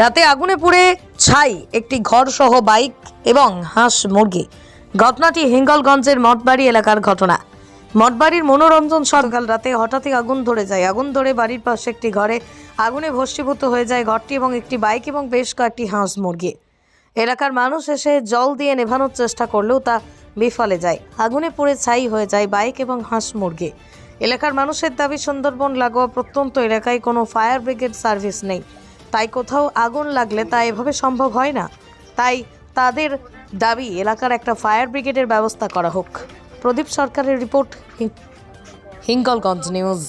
রাতে আগুনে পুড়ে ছাই, একটি ঘর সহ বাইক এবং হাঁস মুরগি। ঘটনাটি হিঙ্গলগঞ্জের মঠবাড়ি এলাকার ঘটনা। মঠবাড়ির মনোরঞ্জন সরকাল রাতে হঠাৎই আগুন ধরে যায়। আগুন ধরে বাড়ির পাশে একটি ঘরে আগুনে ভস্মীভূত হয়ে যায় ঘরটি এবং একটি বাইক এবং বেশ কয়েকটি হাঁস মুরগি। এলাকার মানুষ এসে জল দিয়ে নেভানোর চেষ্টা করলেও তা বিফলে যায়। আগুনে পুড়ে ছাই হয়ে যায় বাইক এবং হাঁস মুরগি। এলাকার মানুষের দাবি, সুন্দরবন লাগোয়া প্রত্যন্ত এলাকায় কোনো ফায়ার ব্রিগেড সার্ভিস নেই। তাই কোথাও আগুন লাগলে তা এভাবে সম্ভব হয় না। তাই তাদের দাবি এলাকার একটা ফায়ার ব্রিগেডের ব্যবস্থা করা হোক। প্রদীপ সরকারের রিপোর্ট হিঙ্গলগঞ্জ নিউজ।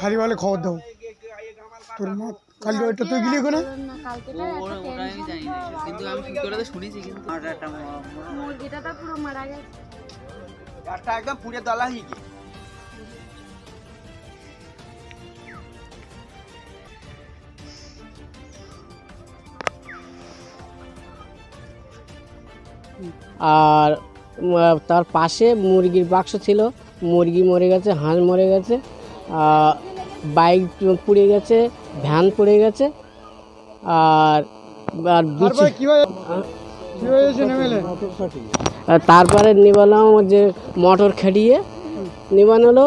খালি বলে খবর দাও। তোর মা কালি ওইটা তুই গেলি ওখানে? কিন্তু আমি কি করে শুনেছি কিন্তু। মুরগিটা তো পুরো মারা গেছে। গাছটা একদম পুড়ে দলা হয়ে গেছে আর তার পাশে মুরগির বাক্স ছিল। মুরগি মরে গেছে হাঁস মরে গেছে আর বাইক পুড়ে গেছে ভ্যান পুড়ে গেছে আর আর তারপরে নিবালাম যে মটর খেটিয়ে নিবান হলো।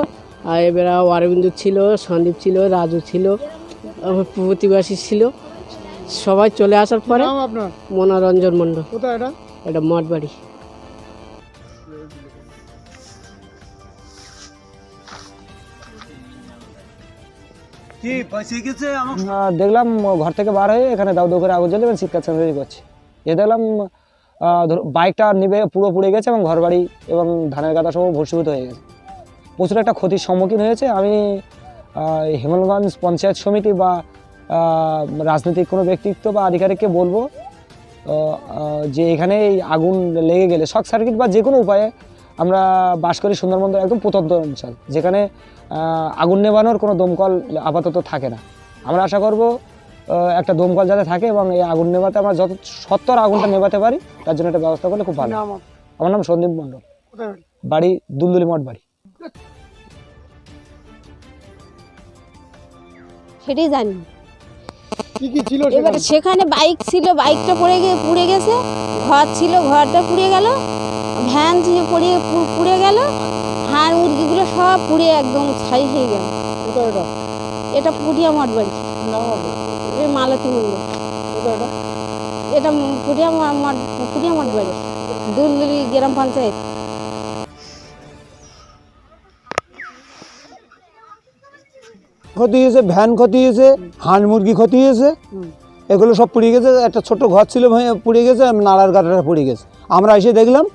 আর এবারে অরবিন্দ ছিল সন্দীপ ছিল রাজু ছিল প্রতিবাসী ছিল। সবাই চলে আসার পরে মনোরঞ্জন মণ্ডল। এটা? এটা মঠ বাড়ি কি বাঁচিয়ে গেছে আমার আহ, দেখলাম ঘর থেকে বার হয়ে এখানে দাউ দাউ করে আগুন জ্বলে এবং চিৎকার চেঁচামেচি করছে। এ দেখলাম বাইকটা নিবে, পুরো পুড়ে গেছে এবং ঘর বাড়ি এবং ধানের গাদা সব ভস্মীভূত হয়ে গেছে। প্রচুর একটা ক্ষতির সম্মুখীন হয়েছে। আমি হেমলগঞ্জ পঞ্চায়েত সমিতি বা রাজনৈতিক কোনো ব্যক্তিত্ব বা আধিকারিককে বলব যে এখানে এই আগুন লেগে গেলে শর্ট সার্কিট বা যে কোনো উপায়ে আমরা বাস করি সুন্দরবন একদম প্রত্যন্ত অঞ্চল, যেখানে আগুন নেভানোর কোনো দমকল আপাতত থাকে না। আমরা আশা করব একটা দমকল যাতে থাকে এবং এই আগুন নেভাতে আমরা যত সত্তর আগুনটা নেভাতে পারি তার জন্য একটা ব্যবস্থা করলে খুব ভালো আমার নাম সন্দীপ মণ্ডল। বাড়ি? দুলদুলি মঠ বাড়ি। সেটাই জানি। কি কি এবারে সেখানে? বাইক ছিল বাইকটা পড়ে গিয়ে পুড়ে গেছে ঘর ছিল ঘরটা পুড়ে গেল ভ্যান ছিল পড়ে পুড়ে গেল হাঁড় মুরগিগুলো সব পুড়ে একদম ছাই হয়ে গেল। এটা? এটা পুটিয়া মঠ বাড়ি। এই মালতী মন্দির কোথায় এটা এটা পুটিয়া মঠ পুটিয়া মঠ বাড়ি দুলদুলি গ্রাম পঞ্চায়েত। ক্ষতি হয়েছে ভ্যান ক্ষতি হয়েছে হাঁস মুরগি ক্ষতি হয়েছে। এগুলো সব পুড়ে গেছে। একটা ছোট ঘর ছিল পুড়ে গেছে নালার গাটাটা পুড়ে গেছে। আমরা এসে দেখলাম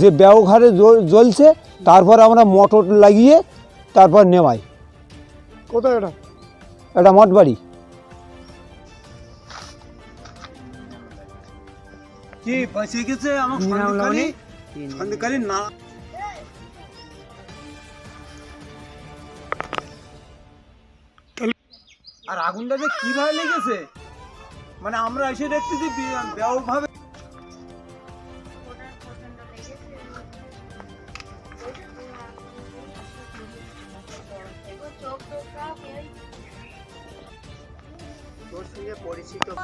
যে ব্যবহারে জ্বলছে তারপর আমরা মোটর লাগিয়ে তারপর নেওয়াই কোথায় এটা? এটা মঠবাড়ি। কি বাঁচিয়ে গেছে আমার সন্দেহকারী? সন্দেহকারী না। আর আগুনটা যে কীভাবে লেগেছে? মানে আমরা এসে দেখতেছি ব্যাপকভাবে তোর সঙ্গে পরিচিত হতো।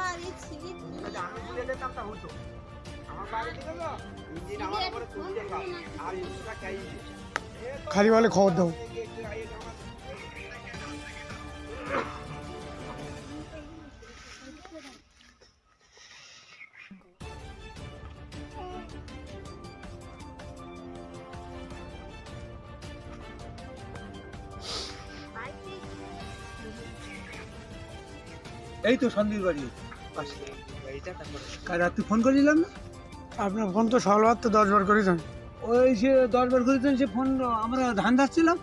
খালি বলে খবর দাও। এই তো সন্দীপ বাড়ি। পাশে কাল রাত্রি ফোন করেছিলাম না? আপনার ফোন তো সর্বাত্ম তো দশ বার করেছেন। ওই সে দশবার করেছেন, সে ফোন আমরা ধান ধাচ্ছিলাম